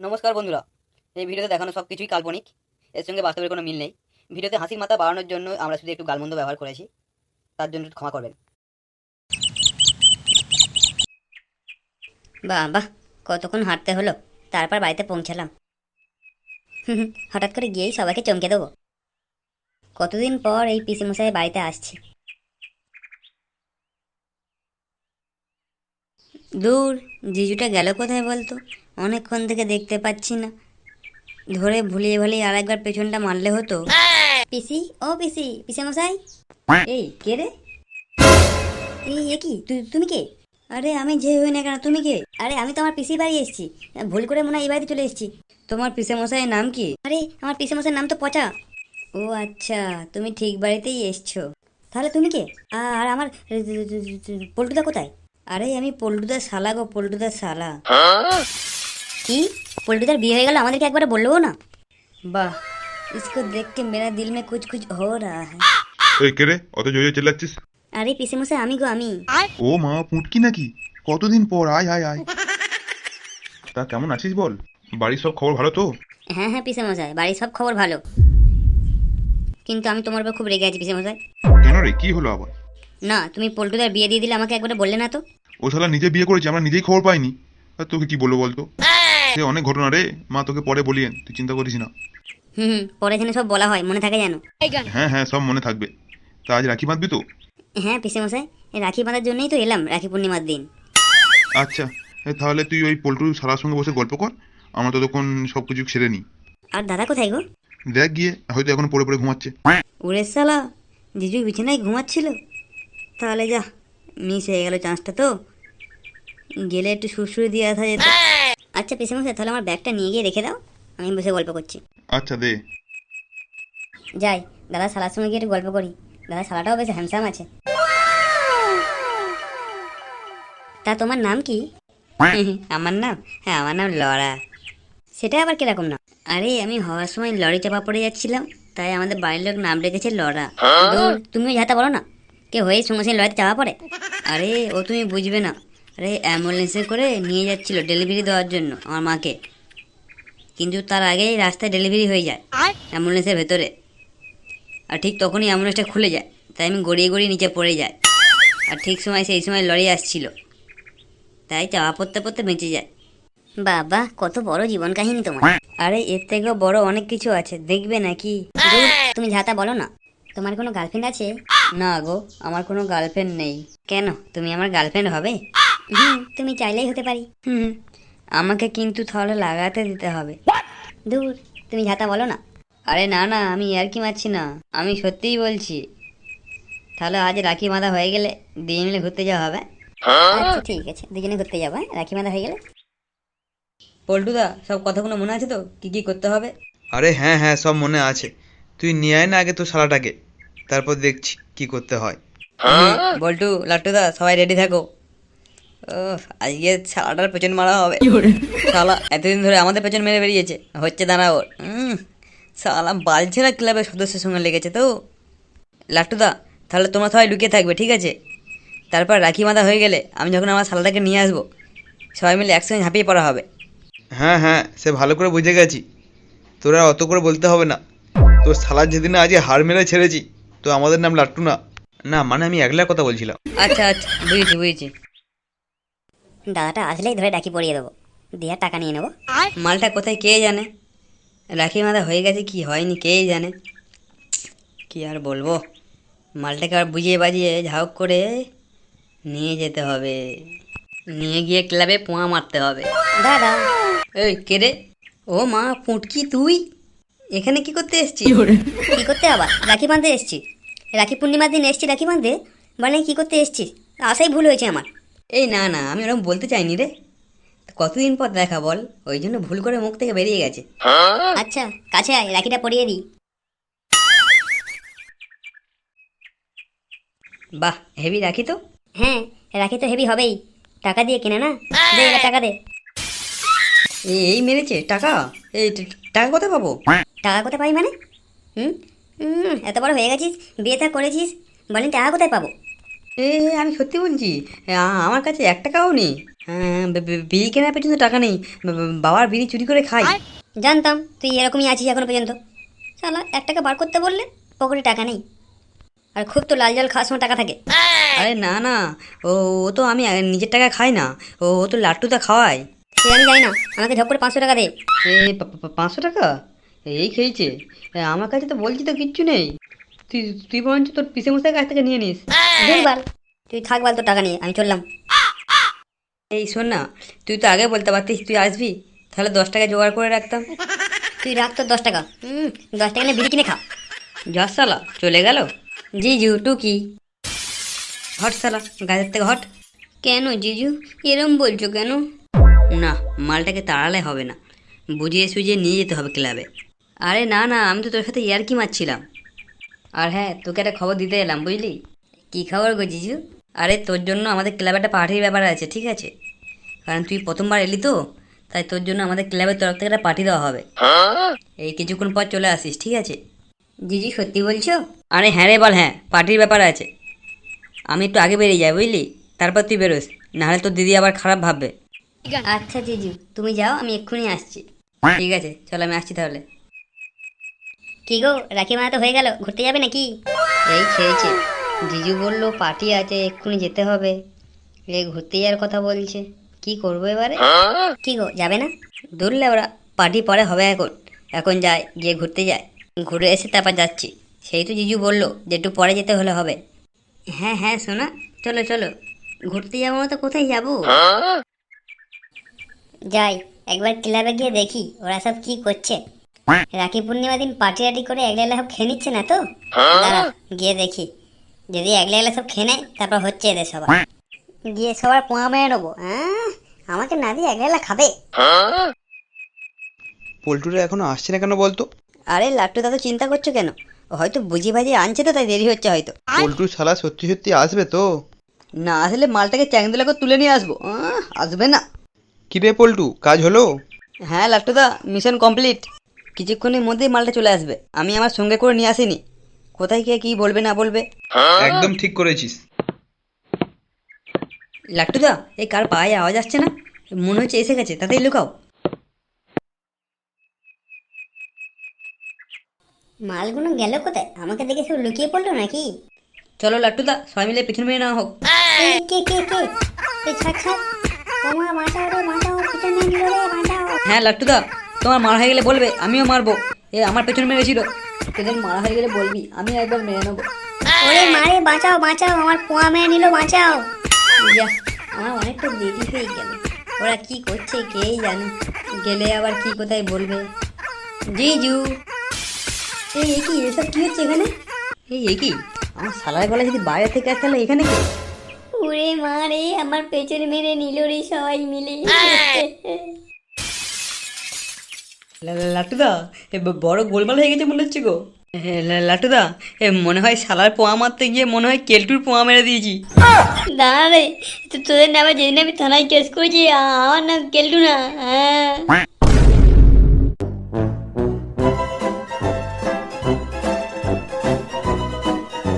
নমস্কার বন্ধুরা। এই ভিডিওতে দেখানো সব কিছুই কাল্পনিক। এর সঙ্গে বাস্তবের কোনো মিল নেই। ভিডিওতে হাসির মাথা বাড়ানোর জন্য আমরা শুধু একটু গালমন্দ ব্যবহার করেছি। তার জন্য ক্ষমা করবেন। বাহ বাহ কতক্ষণ হাঁটতে হলো? তারপর বাড়িতে পৌঁছালাম। হঠাৎ করে গিয়েই সবাইকে চমকে দেবো। কতদিন পর এই পিসি মশাই বাড়িতে আসছি। দূর, জিজুটা গেল কোথায় বলতো? অনেকক্ষণ থেকে দেখতে পাচ্ছি না। ধরে ভুলিয়ে ভুলিয়ে আরেকবার পেছনটা মারলে হতো। পিসি, ও পিসি পিসে মশাই এই, কে রে? এই, এ কি? তুমি কে? আরে, আমি যে হই না কেন, তুমি কে? আরে, আমি তো আমার পিসি বাড়ি এসেছি। ভুল করে মনে হয় এই বাড়িতে চলে এসেছি। তোমার পিসে মশাইয়ের নাম কি? আরে, আমার পিসে মশাইয়ের নাম তো পচা। ও আচ্ছা তুমি ঠিক বাড়িতেই এসছো। তাহলে তুমি কে? আর আমার পল্টুদা কোথায়? আরে, আমি পল্টুদা শালা গো, পল্টুদার শালা। কি পল্টুদার বিয়ে হয়ে গেল আমাদেরকে একবারে বললো না বাহ इसको देख के मेरा दिल में कुछ कुछ हो रहा है এই কে রে অত জোরে চেল্লাচ্ছিস আরে পিসে মশাই আমি গো আমি ও মা পুটকি নাকি কতদিন পর আয় আয় আয় তা কেমন আছিস বল বাড়ির সব খবর ভালো তো হ্যাঁ হ্যাঁ পিসে মশাই বাড়ির সব খবর ভালো কিন্তু আমি তোমার উপর খুব রেগে আছি পিসে মশাই কেন রে কি হলো আবার না তুমি পল্টুদার বিয়ে দিয়ে দিলে আমাকে একবারে বললে না তো ও শালা নিজে বিয়ে করেছে আমরা নিজেই খবর পাইনি আর তোকে কি বলবো বলতো সে অনেক ঘটনা রে। মা তোকে পরে বলিয়েন তুই চিন্তা করিস না। হুম পরে যেন সব বলা হয় মনে থাকে জানো হ্যাঁ হ্যাঁ সব মনে থাকবে। তা আজ রাখি বাঁধবি তো? হ্যাঁ পিসে মশাই এই রাখি বাঁধার জন্যই তো এলাম রাখি পূর্ণিমার দিন। আচ্ছা তাহলে তুই ওই পোল্ট্রু শালার সঙ্গে বসে গল্প কর আমরা ততক্ষণ সব কিছু সেরে নিই। আর দাদা কোথায় গো? দেখ গিয়ে হয়তো এখন পড়ে পড়ে ঘুমাচ্ছে। উড়ে সালা জিজু বিছানায় ঘুমাচ্ছিল? তাহলে যা মিস হয়ে গেল চান্সটা তো। গেলে একটু সুরসুরি দিয়ে আসা যেত। আচ্ছা পিসে মশাই তাহলে আমার ব্যাগটা নিয়ে গিয়ে রেখে দাও। আমি বসে গল্প করছি। আচ্ছা দে। যাই দাদা শালার সঙ্গে গিয়ে একটু গল্প করি। দাদা শালাটাও বেশ হ্যান্ডসাম আছে। তা তোমার নাম কি? আমার নাম? হ্যাঁ আমার নাম লড়া সেটা আবার কীরকম নাম? আরে আমি হওয়ার সময় লরি চাপা পড়ে যাচ্ছিলাম তাই আমাদের বাড়ির লোক নাম রেখেছে লড়া দূর, তুমিও যাতে বলো না? কে হয়ে সঙ্গে সঙ্গে লড়াইতে চাপা পড়ে? আরে ও তুমি বুঝবে না। আরে অ্যাম্বুলেন্সে করে নিয়ে যাচ্ছিল ডেলিভারি দেওয়ার জন্য আমার মাকে। কিন্তু তার আগেই রাস্তায় ডেলিভারি হয়ে যায় অ্যাম্বুলেন্সের ভেতরে। আর ঠিক তখনই অ্যাম্বুলেন্সটা খুলে যায় তাই আমি গড়িয়ে গড়িয়ে নিচে পড়ে যাই। আর ঠিক সময় সেই সময় লরি আসছিল তাই চাপা পড়তে পড়তে বেঁচে যায়। বাবা কত বড় জীবন কাহিনী তোমার। আরে এর থেকেও বড় অনেক কিছু আছে দেখবে নাকি? তুমি ঝাতা বলো না। তোমার কোনো গার্লফ্রেন্ড আছে? না গো আমার কোনো গার্লফ্রেন্ড নেই। কেন তুমি আমার গার্লফ্রেন্ড হবে? হুম তুমি চাইলেই হতে পারি। হুম আমাকে কিন্তু তাহলে লাগাতে দিতে হবে। দূর তুমি ঝাতা বলো না। আরে না না আমি আর কি মারছি না। আমি সত্যিই বলছি। তাহলে আজ রাখি বাঁধা হয়ে গেলে দিয়ে মিলে ঘুরতে যাওয়া হবে। আচ্ছা ঠিক আছে। দুজনে ঘুরতে যাব হ্যাঁ? রাখি বাঁধা হয়ে গেলে। পল্টুদা সব কথাগুলো মনে আছে তো? কি কি করতে হবে? আরে হ্যাঁ হ্যাঁ সব মনে আছে। তুই নিয়ে আয় না আগে তোর শালাটাকে। তারপর দেখছি কি করতে হয়। বল্টু লাট্টুদা সবাই রেডি থাকো। আজকে শালাটার পেছন মারা হবে। শালা এতদিন ধরে আমাদের পেছন মেরে বেরিয়েছে। হচ্ছে দাঁড়া ওর। হুম শালা বালছেরা ক্লাবের সদস্যের সঙ্গে লেগেছে তো। লাট্টুদা তাহলে তোমরা সবাই লুকিয়ে থাকবে ঠিক আছে? তারপর রাখি বাঁধা হয়ে গেলে আমি যখন আমার শালাটাকে নিয়ে আসব সবাই মিলে একসঙ্গে ঝাঁপিয়ে পড়া হবে। হ্যাঁ হ্যাঁ সে ভালো করে বুঝে গেছি। তোরা অত করে বলতে হবে না। তোর শালার যেদিন আজ হার মেরে ছেড়েছি তো আমাদের নাম লাট্টু না। না মানে আমি একলা কথা বলছিলাম। আচ্ছা আচ্ছা বুঝেছি বুঝেছি। দাদাটা আসলেই ধরে ডাকি পড়িয়ে দেবো। দিয়ে টাকা নিয়ে নেব। মালটা কোথায় কে জানে? রাখি মাথা হয়ে গেছে কি হয়নি কেই জানে? কি আর বলব? মালটাকে আর বুঝিয়ে বাজিয়ে ঝাউক করে নিয়ে যেতে হবে। নিয়ে গিয়ে ক্লাবে পোঁয়া মারতে হবে। দাদা। এই কে রে? ও মা পুটকি তুই? এখানে কি করতে এসছিস? কি করতে আবার? রাখি বাঁধতে এসছি। রাখি পূর্ণিমার দিন এসছি রাখি বাঁধতে? মানে কি করতে এসছিস? আসাই ভুল হয়েছে আমার। এই না না আমি ওরকম বলতে চাইনি রে। কতদিন পর দেখা বল ওই জন্য ভুল করে মুখ থেকে বেরিয়ে গেছে। আচ্ছা কাছে আয় রাখিটা পরিয়ে দিই। বাহ হেভি রাখি তো। হ্যাঁ রাখি তো হেভি হবেই। টাকা দিয়ে কেনে না? দে এবার টাকা দে। এই মেরেছে টাকা? এই টাকা কোথায় পাবো? টাকা কোথায় পাই মানে? হুম? হুম এত বড় হয়ে গেছিস বিয়ে থা করেছিস। বলেন টাকা কোথায় পাবো? এ আমি সত্যি বলছি আমার কাছে এক টাকাও নেই। হ্যাঁ বিড়ি কেনার পর্যন্ত টাকা নেই। বাবার বিড়ি চুরি করে খাই। জানতাম তুই এরকমই আছিস এখনও পর্যন্ত। শালা এক টাকা বার করতে বললে পকেটে টাকা নেই। আর খুব তো লাল জল খাওয়ার সময় টাকা থাকে। আরে না না ও ও তো আমি নিজের টাকা খাই না। ও ও তো লাট্টুটা খাওয়াই সে আমি যাই না আমাকে ঝপ করে পাঁচশো টাকা দে। পাঁচশো টাকা? এই খেয়েছে। আমার কাছে তো বলছি তো কিচ্ছু নেই। তুই তুই বরঞ্চ তোর পিসে মশাই কাছ থেকে নিয়ে নিস। বাল তুই থাক বল তোর টাকা নিয়ে আমি চললাম। এই শোন না তুই তো আগে বলতে পারতিস তুই আসবি তাহলে দশ টাকা জোগাড় করে রাখতাম। তুই রাখ তোর দশ টাকা। হুম দশ টাকা নিয়ে বিড়ি কিনে খা। যাস সালা চলে গেল? জিজু টুকি। হট সালা গাছের থেকে হট। কেন জিজু? এরম বলছো কেন? না মালটাকে তাড়ালে হবে না। বুঝিয়ে সুঝিয়ে নিয়ে যেতে হবে ক্লাবে। আরে না না আমি তো তোর সাথে ইয়ারকি মারছিলাম। আর হ্যাঁ তোকে একটা খবর দিতে এলাম বুঝলি? কি খবর গো জিজু? আরে তোর জন্য আমাদের ক্লাবে একটা পার্টির ব্যাপার আছে ঠিক আছে? কারণ তুই প্রথমবার এলি তো তাই তোর জন্য আমাদের ক্লাবের তরফ থেকে একটা পার্টি দেওয়া হবে। এই কিছুক্ষণ পর চলে আসিস ঠিক আছে? জিজি সত্যি বলছো? আরে হ্যাঁ রে বল হ্যাঁ পার্টির ব্যাপার আছে। আমি একটু আগে বেরিয়ে যাই বুঝলি? তারপর তুই বেরোস নাহলে তোর দিদি আবার খারাপ ভাববে। আচ্ছা জিজু তুমি যাও আমি এক্ষুনি আসছি। ঠিক আছে চল আমি আসছি তাহলে। কি গো রাখি মানা তো হয়ে গেল ঘুরতে যাবে নাকি? এই খেয়েছে। জিজু বলল পার্টি আছে এক্ষুনি যেতে হবে। এই ঘুরতে যাওয়ার কথা বলছে। কি করব এবারে? কি গো যাবে না? ধরলে ওরা পার্টি পরে হবে এখন। এখন যায় গিয়ে ঘুরতে যায়। ঘুরে এসে তারপর যাচ্ছি। সেই তো জিজু বলল যে একটু পরে যেতে হলে হবে। হ্যাঁ হ্যাঁ শোনা চলো চলো। ঘুরতে যাব তো কোথায় যাব? যাই একবার ক্লাবে গিয়ে দেখি ওরা সব কি করছে। রাখি পূর্ণিমা দিন পার্টি আটি করে একলা একলা সব খেয়ে নিচ্ছে না তো? দাঁড়া গিয়ে দেখি। যদি একলা একলা সব খেয়ে নেয় তারপর হচ্ছে এদের সবার। গিয়ে সবার পোয়া মেরে নেব হ্যাঁ আমাকে না দিয়ে একলা একলা খাবে। পোল্টুরা এখনও আসছে না কেন বলতো? আরে লাট্টু দাদা চিন্তা করছ কেন? হয়তো বুঝি বাজি আনছে তো তাই দেরি হচ্ছে হয়তো। পোল্টু শালা সত্যি সত্যি আসবে তো? না আসলে মালটাকে চ্যাংদোলা করে তুলে নিয়ে আসব আহ, আসবে না। কি কিরে পল্টু কাজ হলো? হ্যাঁ লাট্টুদা মিশন কমপ্লিট কিছুক্ষণের মধ্যেই মালটা চলে আসবে। আমি আমার সঙ্গে করে নিয়ে আসিনি। কোথায় কে কি বলবে না বলবে? একদম ঠিক করেছিস। লাট্টুদা এই কার পায়ে আওয়াজ আসছে না? মনে হচ্ছে এসে গেছে তাতেই লুকাও। মালগুলো গেল কোথায়? আমাকে দেখে সব লুকিয়ে পড়ল নাকি? চলো লাট্টুদা সবাই মিলে পিছন মেরে নেওয়া হোক। কে কে এই তোমার পিছনে নিল রে মাথাও হ্যাঁ লাট্টুদা। তোমার মারা হয়ে গেলে বলবে আমিও মারবো। এ আমার পেছন মেরেছিল তোদের মারা হয়ে গেলে বলবি আমি একবার মেরে নেব। ওরে মারে বাঁচাও বাঁচাও আমার পোয়া মেয়ে নিল বাঁচাও। যা আমার অনেকটা দেরি হয়ে গেল। ওরা কি করছে কেই জানে গেলে আবার কি কোথায় বলবে। জিজু। এই এ কি এসব কি হচ্ছে এখানে? এই এ কি আমার সালার গলা যদি বাইরে থেকে আসতে হলে এখানে কি? ওরে মারে আমার পেছনে মেরে নিল রে সবাই মিলে। লা- লা- এ বড় গোলমাল হয়ে গেছে মনে হচ্ছে গো। লাটুদা, এ, মনে হয় শালার পোয়া মারতে গিয়ে মনে হয় কেলটুর পোয়া মেরে দিয়েছি। দাঁড়া রে, তোদের নামে যেদিন আমি থানায় কেস করেছি আমার নাম কেলটু না হ্যাঁ।